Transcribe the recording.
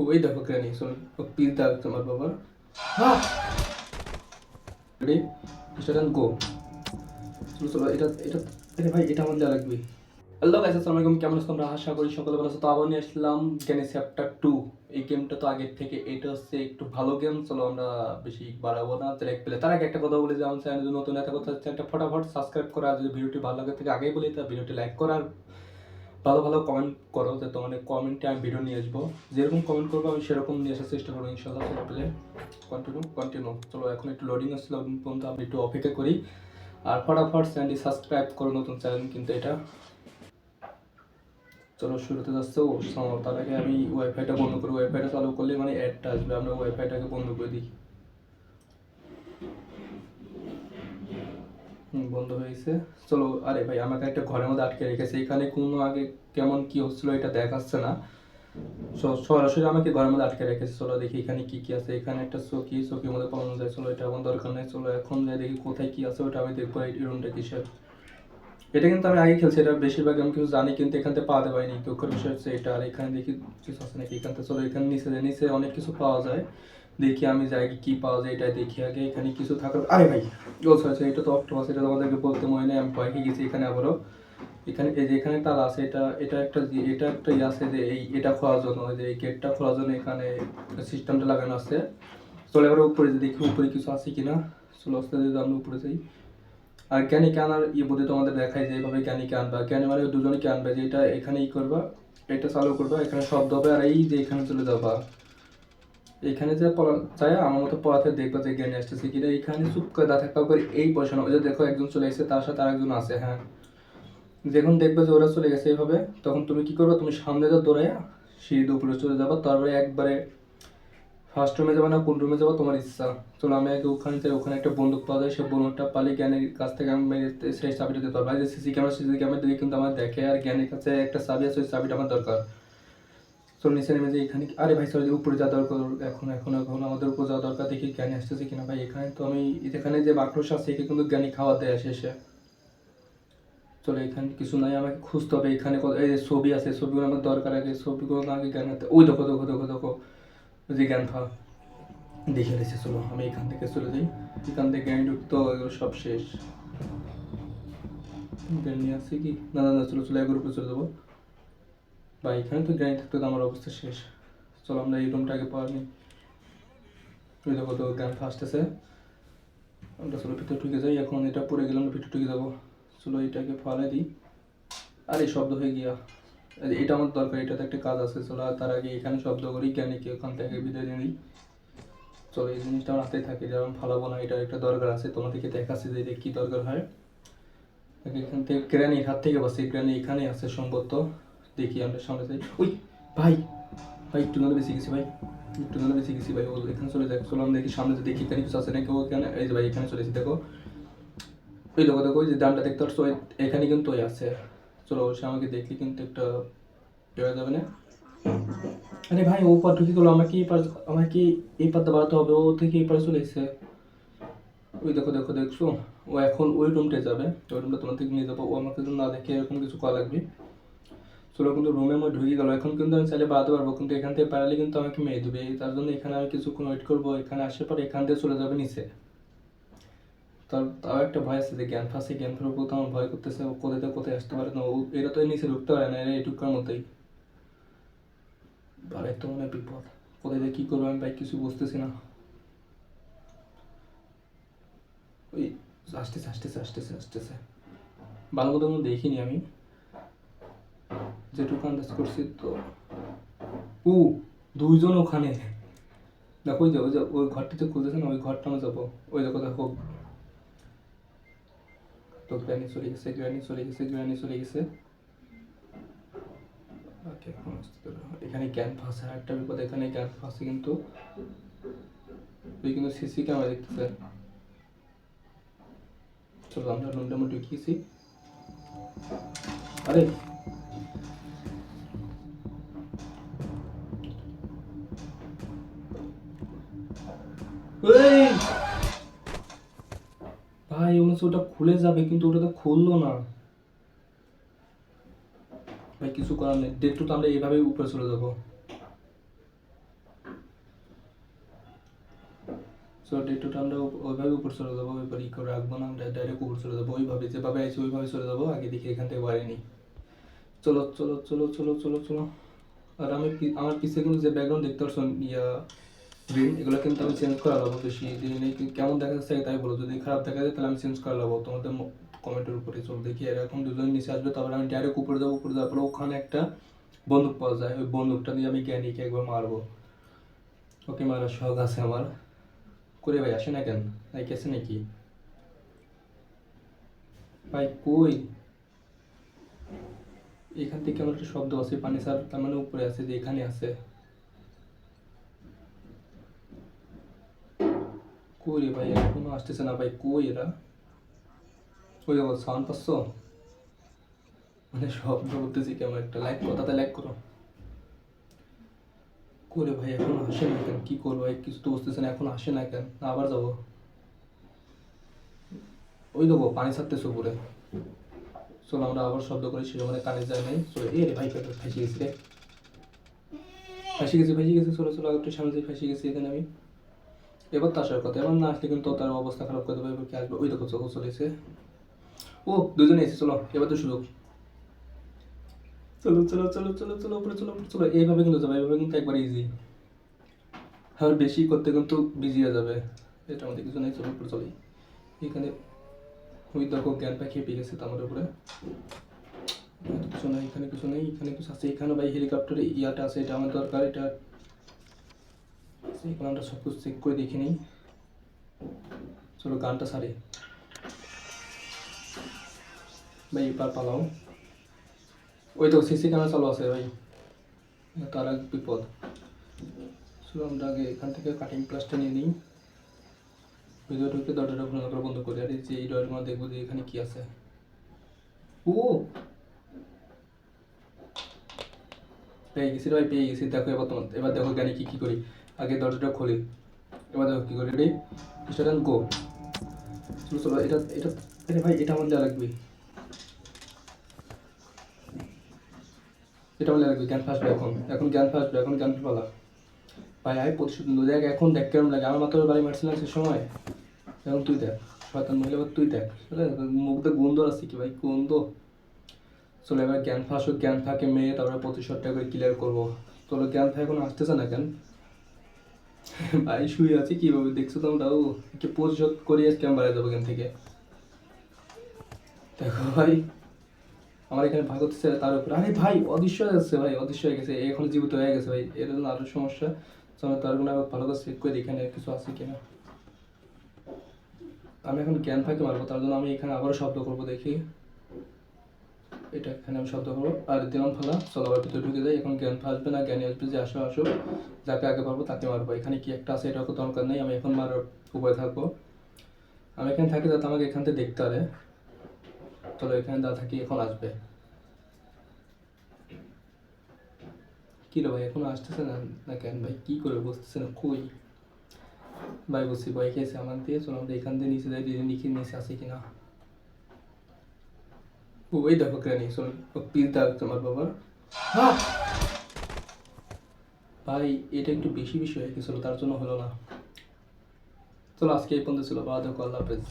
ওই দেখো গ্রানি শোন পিস দাগ তোমার বাবার। হ্যাঁ রেডি স্টার্ট অ্যান্ড গো চলো চলো এটা এটা, আরে ভাই, এটা আমার লাগবে। হ্যালো গাইস আসসালামু আলাইকুম, কেমন আছো তোমরা? আশা করি সকলে ভালো আছো। তো আবার নিয়ে আসলাম গেনে চ্যাপ্টার টু এই গেমটা তো আগের থেকে এটা হচ্ছে একটু ভালো গেম চলো আমরা বেশি বাড়াবো না ডাইরেক্ট পেলে তার আগে একটা কথা বলি যে আমার চ্যানেল নতুন একটা কথা হচ্ছে একটা ফটাফট সাবস্ক্রাইব করা যদি ভিডিওটি ভালো লাগে থেকে আগেই বলি, তা ভিডিওটি লাইক করার ভালো ভালো কমেন্ট করো যে তোমাদের কমেন্টে আমি ভিডিও নিয়ে আসব। যেরকম কমেন্ট করব, আমি সেরকম নিয়ে আসার চেষ্টা করব ইনশাল্লাহ কন্টিনিউ কন্টিনিউ চলো, এখন একটু লোডিং আসছে লোডিং পর্যন্ত আমি একটু অপেক্ষা করি। আর ফটাফট চ্যানেলটি সাবস্ক্রাইব করো, নতুন চ্যানেল কিন্তু এটা। চলো, শুরুতে যাচ্ছে। ও তার আগে আমি ওয়াইফাইটা বন্ধ করি। ওয়াইফাইটা চালু করলে মানে অ্যাডটা আসবে। আমরা ওয়াইফাইটাকে বন্ধ করে দিই। বন্ধ হয়েছে। চলো, আরে ভাই, আমাকে একটা ঘরের মধ্যে আটকে রেখেছে। এখানে কোনো আগে কেমন কি হচ্ছিল এটা দেখাচ্ছে না। সরাসরি আমাকে ঘরের মধ্যে আটকে রেখেছে। চলো দেখি এখানে কি কি আছে। এখানে একটা চকি, চকির মধ্যে পাওয়া যায়। চলো, এটা আমার দরকার নেই। চলো, এখন যাই দেখি কোথায় কি আছে। ওটা আমি দেখব এই রুমটা কিসের। এটা কিন্তু আমি আগে খেলছি। এটা বেশিরভাগ আমি কিছু জানি, কিন্তু এখান থেকে পাওয়া পাইনি দুঃখের বিষয় হচ্ছে এটা। আর এখানে দেখি কিছু আছে নাকি এখান থেকে। চলো, এখানে নিচে নিচে অনেক কিছু পাওয়া যায়। দেখি আমি যাই, কি পাওয়া যায় এটা দেখি আগে, এখানে কিছু থাকার আরে ভাই, ও সরি এটা তো অক্টোপাস এটা তোমাদেরকে বলতে মনে নেই, আমি খেয়ে গেছি এখানে আবারও। এখানে এই যে এখানে তার আছে, এটা এটা একটা এটা একটা ই আছে যে এই এটা খোলার জন্য যে এই গেটটা খোলার জন্য এখানে সিস্টেমটা লাগানো আছে। চলো এবার উপরে যে দেখি উপরে কিছু আছে কিনা। চলো আস্তে আস্তে আমরা উপরে যাই। আর জ্ঞানীকে আনার ইয়ে বোধে তোমাদের দেখায় যে এইভাবে জ্ঞানীকে আনবা। জ্ঞানী মানে দুজনকে আনবে যে এটা এখানে ই করবা, এটা চালু করবা, এখানে শব্দ হবে আর এই যে এখানে চলে যাবা। এখানে যে পড়া চাই আমার মতো পড়াতে দেখবা যে জ্ঞানী আসতেছে কিনা এখানে চুপ করে দা থাকবা করে এই পয়সা ওই যে দেখো একজন চলে এসেছে তার সাথে আরেকজন আছে হ্যাঁ। যখন দেখবে যে ওরা চলে গেছে এইভাবে তখন তুমি কি করবে? তুমি সামনে যা দৌড়াইয়া সিঁড়ি উপরে চলে যাবা তারপরে একবারে ফার্স্ট রুমে যাবে না কোন রুমে যাব? তোমার ইচ্ছা। চলো আমি আগে ওখানে যাই ওখানে একটা বন্দুক পাওয়া যায় সেই বন্দুকটা পালি জ্ঞানের কাছ থেকে আমি সেই চাবিটা দিতে পারব। যে সিসি ক্যামেরা সিসি ক্যামেরা দিয়ে কিন্তু আমার দেখে আর জ্ঞানের কাছে একটা চাবি আছে ওই চাবিটা আমার দরকার। চলো নিচে নেমে এখানে আরে ভাই সরি উপরে যাওয়া দরকার, এখন এখন এখন আমাদের উপরে যাওয়া দরকার, দেখি জ্ঞানী আসতেছে কিনা। ভাই, এখানে তো আমি, এখানে যে বাক্রস আছে, একে কিন্তু জ্ঞানী খাওয়া দেয় এসে চলো, এখানে কিছু নাই, আমাকে খুঁজতে হবে, এখানে এই যে ছবি আছে, ছবিগুলো আমার দরকার আগে, ছবিগুলো না আগে জ্ঞান ওই দেখো দেখো দেখো দেখো, যে জ্ঞান ফা দেখে রেখেছে চলো, আমি এখান থেকে চলে যাই। এখান থেকে জ্ঞান ঢুকতো সব শেষ। জ্ঞান নিয়ে আসছে কি না না, চলো চলো, এগুলোর উপরে চলে যাব। বা এখানে তো জ্ঞান থাকতে তো আমার অবস্থা শেষ। চলো আমরা এই রুমটা আগে পাওয়া নিই দেখো তো জ্ঞান ফার্স্ট আছে। আমরা চলো ভিতরে ঢুকে যাই। এখন এটা পড়ে গেলাম ভিতরে ঢুকে যাব। চলো এটাকে ফালাই দিই। আরে শব্দ হয়ে গিয়া। এটা আমার দরকার। এটাতে একটা কাজ আছে। চলো তার আগে এখানে শব্দ করি, জ্ঞানীকে। ওখান থেকে বিদায় নিই। চলো, এই জিনিসটা আমার হাতেই থাকে। যেমন ফালাবো না, এটার একটা দরকার আছে। তোমাদেরকে দেখাচ্ছি যে এটা কি দরকার হয়। এখান থেকে গ্রানির হাত থেকে বাসি গ্রানি এখানে আছে, সম্ভবত। দেখি আমরা সামনে যাই ওই, ভাই ভাই, একটু নালে বেশি গেছি, ভাই। একটু নালে বেশি গেছি, ভাই। ও এখানে চলে যাক, চলো দেখি সামনে যে দেখি, এখানে কিছু আছে নাকি ও এখানে? এই যে ভাই, এখানে চলেছি দেখো। ওই দেখো দেখো যে দামটা দেখতে পাচ্ছ এখানে কিন্তু ওই আছে। চলো সে আমাকে দেখলে কিন্তু একটা দেওয়া যাবে না। আরে ভাই, ও পার ঢুকে গেলো, আমাকে এই পার আমার কি এই পারটা বাড়াতে হবে, ও থেকে এই পারে চলে এসেছে। ওই দেখো দেখো, দেখছ? ও এখন ওই রুমটায় যাবে, ওই রুমটা তোমার থেকে নিয়ে যাব। ও আমাকে না দেখে এরকম কিছু করা লাগবে চলো কিন্তু রুমের মধ্যে ঢুকে গেলো। এখন কিন্তু আমি চাইলে বাড়াতে পারব, কিন্তু এখান থেকে পারলে কিন্তু আমাকে মেয়ে দেবে। তার জন্য এখানে আমি কিছুক্ষণ ওয়েট করব। এখানে আসার পর এখান থেকে চলে যাবে নিচে। তার, তাও একটা ভয় আছে যে জ্ঞান ফাঁসে, জ্ঞান ফেরার উপর তো আমার ভয় করতেছে। ও কোথায় কোথায় আসতে পারে না। ও, এরা তো নিচে ঢুকতে পারে না, এরা এটুকার মতোই। বারে তো মনে বিপদ। কোথায় কী করব আমি ভাই কিছু বুঝতেছি না। ওই, আসতেছে আসতেছে আসতেছে আসতেছে। ভালো মতো দেখিনি আমি। যেটুকু আন্দাজ করছি তো। ও দুইজন ওখানে। দেখো ওই যে ওই যে, ওই ঘরটিতে খুলতেছে না, ওই ঘরটা আমরা যাব। ওই দেখো দেখো। তো গ্রানি চলে গেছে, গ্রানি চলে গেছে, গ্রানি চলে গেছে। এখন ফাঁসে আর একটা বিপদ, এখানে ফাঁসে কিন্তু। তুই কিন্তু সিসি ক্যামেরা দেখতেছে। চলো, আমরা মধ্যে ঢুকিয়েছি। আরে ভাই, মনে ওটা খুলে যাবে, কিন্তু ওটা তো খুললো না। ভাই, কিছু করার নেই। ডেটটু তো আমরা এইভাবে উপরে চলে যাব। রাখব না ডাইরেক্ট উপরে চলে যাব। ওইভাবে ওইভাবে চলে যাব, আগে দেখি এখান থেকে বাড়িনি চলো চলো চলো চলো চলো চলো। আর আমি আমার পিছিয়ে যে ব্যাকগ্রাউন্ড দেখতে পারছ, ইয়া এগুলো কিন্তু আমি চেঞ্জ করে দিন নেই কেমন দেখা যাচ্ছে তাই বলো। যদি খারাপ দেখা যায়, তাহলে আমি চেঞ্জ তোমাদের কমেন্টের উপরে দেখি এরকম দুজন নিচে আসবে, তারপরে আমি ডাইরেক্ট উপরে যাব, উপরে যাওয়ার পরে ওখানে একটা বন্দুক পাওয়া যায়। ওই বন্দুকটা দিয়ে আমি জ্ঞানীকে একবার মারবো। ওকে মারার শখ আছে আমার। করে ভাই, আসে না কেন? ভাই নাকি? ভাই, কই? এখান থেকে আমার একটা শব্দ আছে, পানি স্যার তার মানে উপরে আছে, যে এখানে আছে। কই রে ভাই এখনও আসতেছে না ভাই কই এরা ওই দেখো সাউন্ড পাচ্ছ মানে শব্দ করতেছি কেমন একটা লাইক করো তাতে লাইক করো করে ভাই এখন আসে না কেন কি করব ভাই কিছু তো বুঝতেছে না এখন আসে না কেন না আবার যাব ওই দেবো পানি ছাড়তেছে উপরে চলো আমরা আবার শব্দ করি সে মানে কানে যায় নাই চলো এ রে ভাই ফাঁসি গেছি রে ফাঁসি গেছি ফাঁসি গেছি চলো চলো একটু সামনে ফাঁসি গেছি এখানে আমি এবার তো আসার কথা এবার না আসলে কিন্তু তার অবস্থা খারাপ করে দেবে, এবার কি আসবে? ওই দেখো, চোখ চলেছে ও দুজনে এসে, চলো, এবার তো সুযোগ। চলো চলো চলো চলো চলো, উপরে চলো উপরে চলো। এইভাবে কিন্তু যাবে, এইভাবে কিন্তু একবার ইজি আর বেশি করতে কিন্তু বিজি হয়ে যাবে। এটা আমাদের কিছু নেই, চলো, উপরে চলি। এখানে, ওই দেখো, জ্ঞান পাখি পেয়ে গেছে আমার উপরে। কিছু নেই, এখানে কিছু নেই, এখানে কিছু আছে। এখানে ভাই হেলিকপ্টারে ইয়াটা আছে, এটা আমার দরকার, এটা আমরা সব কিছু চেক করে দেখে নিই। চলো গানটা ভাই এবার পালাও। ওই তো সিসি ক্যামেরা চালু আছে ভাই। তার এক বিপদ। শুধু আমরা আগে এখান থেকে কাটিং প্লাসটা নিয়ে নিই। দরজাটা করে বন্ধ করি। আর এই যে এই ডয়ের মধ্যে দেখব যে এখানে কি আছে। ও! পেয়ে গেছি ভাই, পেয়ে গেছি। দেখো এবার তোমার এবার দেখো জ্ঞানী কি কি করি। আগে দরজাটা খুলি। এবার দেখো কি করি রেডি স্টার্ট গো চলো চলো এটা এটা, আরে ভাই, এটা আমার দেওয়া লাগবে। এটা বলে রাখবি জ্ঞান ফাঁসবে এখন। এখন জ্ঞান ফাঁসবে, এখন জ্ঞান পালা। ভাই, আয় প্রতিশোধ নিলো দেখ, এখন দেখ কেমন লাগে। আমার মাথার বাড়ি মারছিলাম সে সময়। এখন তুই দেখ, শয়তান মহিলা তুই দেখ। মুখটা গন্ধ আছে কি ভাই? গন্ধ। চলো, এবার জ্ঞান ফাঁস জ্ঞান ফাঁকে মেয়ে তারপরে প্রতিশোধটা করে ক্লিয়ার করব। চলো, জ্ঞান ফাঁক এখন আসতেছে না কেন? ভাই, শুয়ে আছি, কীভাবে দেখছ তোমরা ও কি প্রতিশোধ করে আমি বাড়ি যাব এখান থেকে। দেখো ভাই, আমার এখানে ভাগ হচ্ছে তার উপরে। আরে ভাই, অদৃশ্য হয়ে যাচ্ছে ভাই, অদৃশ্য হয়ে গেছে এখন জীবিত হয়ে গেছে ভাই এর জন্য আরও সমস্যা। চলো, তার আবার ভালো করে চেক করে এখানে কিছু আছে কিনা। আমি এখন জ্ঞান ফাঁকে মারবো, তার জন্য আমি এখানে আবারও শব্দ করব দেখি। এটা এখানে আমি শব্দ করব। আর দিলাম ফালা চলো ভিতরে ঢুকে যাই। এখন জ্ঞান ফাঁসবে না, জ্ঞানী আসবে যে আসো আসো। যাকে আগে পারব তাকে মারবো। এখানে কি একটা আছে, এটা দরকার নেই। আমি এখন মারার উপায় থাকব। আমি এখানে থাকি যাতে আমাকে এখান থেকে দেখতে পারে। চলো, এখানে দা থাকি, এখন আসবে। কি রে ভাই, এখন আসতেছে না? না কেন ভাই, কি করে বসতেছে না? কই? ভাই, বসছি। ভয় খেয়েছে আমার দিয়ে। চলো আমাদের এখান দিয়ে নিচে যাই দিদি নিচে নিচে আসে কিনা? ওই দেখো গ্রানি চলো পিস দাগ তোমার বাবার ভাই, এটা একটু বেশি বেশি হয়ে গেছিল, তার জন্য হলো না। চলো, আজকে এই পর্যন্ত ছিল বাদ আল্লাহ হাফেজ।